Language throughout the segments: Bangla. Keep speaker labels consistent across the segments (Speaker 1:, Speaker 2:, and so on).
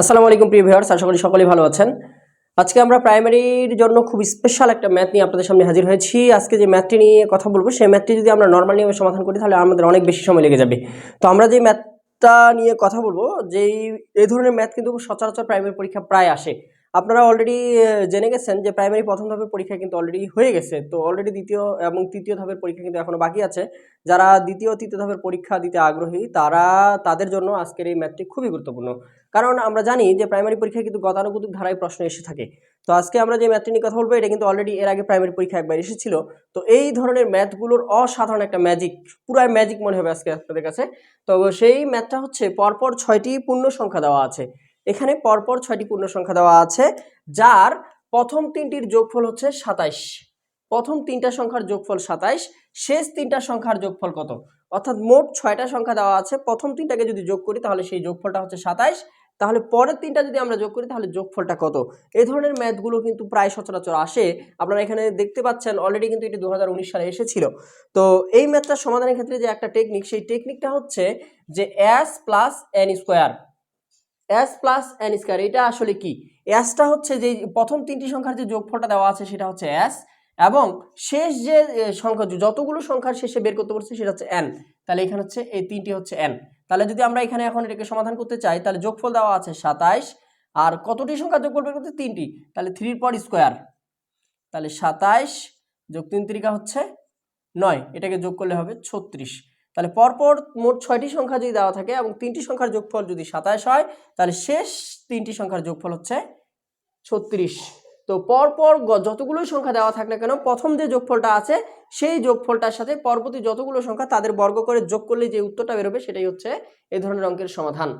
Speaker 1: আসসালামু আলাইকুম প্রিয় ভিউয়ার্স, আশা করি সকলেই ভালো আছেন। আজকে আমরা প্রাইমারির জন্য খুব স্পেশাল একটা ম্যাথ নিয়ে আপনাদের সামনে হাজির হয়েছি। আজকে যে ম্যাথটি নিয়ে কথা বলব, সেই ম্যাথটি যদি আমরা নর্মাল নিয়মে সমাধান করি, তাহলে আমাদের অনেক বেশি সময় লেগে যাবে। তো আমরা যে ম্যাথটা নিয়ে কথা বলব, যেই, এই ধরনের ম্যাথ কিন্তু সচরাচর প্রাইমারি পরীক্ষা প্রায় আসে। আপনারা অলরেডি জেনে গেছেন যে প্রাইমারি প্রথম ধাপের পরীক্ষা কিন্তু অলরেডি হয়ে গেছে। তো অলরেডি দ্বিতীয় এবং তৃতীয় ধাপের পরীক্ষা কিন্তু এখনও বাকি আছে। যারা দ্বিতীয়, তৃতীয় ধাপের পরীক্ষা দিতে আগ্রহী, তারা তাদের জন্য আজকের এই ম্যাথটি খুবই গুরুত্বপূর্ণ। কারণ আমরা জানি যে প্রাইমারি পরীক্ষায় কিন্তু গতানুগতিক ধারায় প্রশ্ন এসে থাকে। তো আজকে আমরা যে ম্যাথটি নিয়ে কথা বলব, এটা কিন্তু অলরেডি এর আগে প্রাইমারি পরীক্ষা একবার এসেছিল। তো এই ধরনের ম্যাথগুলোর অসাধারণ একটা ম্যাজিক পুরাই ম্যাজিক মনে হবে আজকে আপনাদের কাছে। তো সেই ম্যাথটা হচ্ছে পরপর ছয়টি পূর্ণ সংখ্যা দেওয়া আছে। এখানে পরপর ছয়টি পূর্ণ সংখ্যা দেওয়া আছে, যার প্রথম তিনটির যোগফল হচ্ছে সাতাইশ। প্রথম তিনটা সংখ্যার যোগফল সাতাইশ, শেষ তিনটা সংখ্যার যোগফল কত? অর্থাৎ মোট ছয়টা সংখ্যা দেওয়া আছে, প্রথম তিনটাকে যদি যোগ করি তাহলে সেই যোগফলটা হচ্ছে সাতাইশ, তাহলে পরের তিনটা যদি আমরা যোগ করি তাহলে যোগফলটা কত? এই ধরনের ম্যাথগুলো কিন্তু প্রায় সচরাচর আসে। আপনারা এখানে দেখতে পাচ্ছেন অলরেডি কিন্তু এটি দু হাজার উনিশ সালে এসেছিল। তো এই ম্যাথটার সমাধানের ক্ষেত্রে যে একটা টেকনিক সেই টেকনিকটা হচ্ছে যে S plus N square S plus N square এটা আসলে কি? এসটা হচ্ছে যে প্রথম তিনটি সংখ্যার যে যোগফলটা দেওয়া আছে সেটা হচ্ছে এস এবং শেষ যে সংখ্যা যতগুলো সংখ্যার শেষে বের করতে পারছি সেটা হচ্ছে এন তাহলে এখানে হচ্ছে এই তিনটি হচ্ছে এন তাহলে যদি আমরা এখানে এখন এটাকে সমাধান করতে চাই, তাহলে যোগফল দেওয়া আছে সাতাইশ। আর কতটি সংখ্যা যোগফল বের করতে? তিনটি। তাহলে থ্রির পর স্কোয়ার তাহলে সাতাইশ যোগ তিন তিরিকা হচ্ছে নয়। এটাকে যোগ করলে হবে ছত্রিশ। তাহলে পরপর মোট ছয়টি সংখ্যা যদি দেওয়া থাকে এবং তিনটি সংখ্যার যোগফল যদি সাতাশ হয়, তাহলে শেষ তিনটি সংখ্যার যোগফল হচ্ছে ছত্রিশ। তো পরপর যতগুলোই সংখ্যা দেওয়া থাক না কেন, প্রথম যে যোগফলটা আছে, সেই যোগফলটার সাথে পরবর্তী যতগুলো সংখ্যা তাদের বর্গ করে যোগ করলে যে উত্তরটা বেরোবে, সেটাই হচ্ছে এই ধরনের অঙ্কের সমাধান।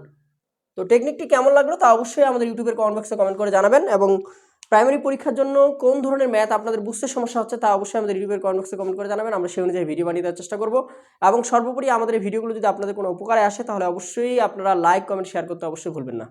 Speaker 1: তো টেকনিকটি কেমন লাগল তা অবশ্যই আমাদের ইউটিউবের কমেন্ট বক্সে কমেন্ট করে জানাবেন এবং প্রাইমারি পরীক্ষার জন্য কোন ধরনের ম্যাথ আপনাদের বুঝতে সমস্যা হচ্ছে তা অবশ্যই আমাদের ইউটিউবের কমেন্ট বক্সে কমেন্ট করে জানাবেন। আমরা সেই অনুযায়ী ভিডিও বানিয়ে দেওয়ার চেষ্টা করব। এবং সর্বোপরি আমাদের ভিডিওগুলো যদি আপনাদের কোনো উপকারে আসে, তাহলে অবশ্যই আপনারা লাইক কমেন্ট শেয়ার করতে অবশ্যই ভুলবেন না।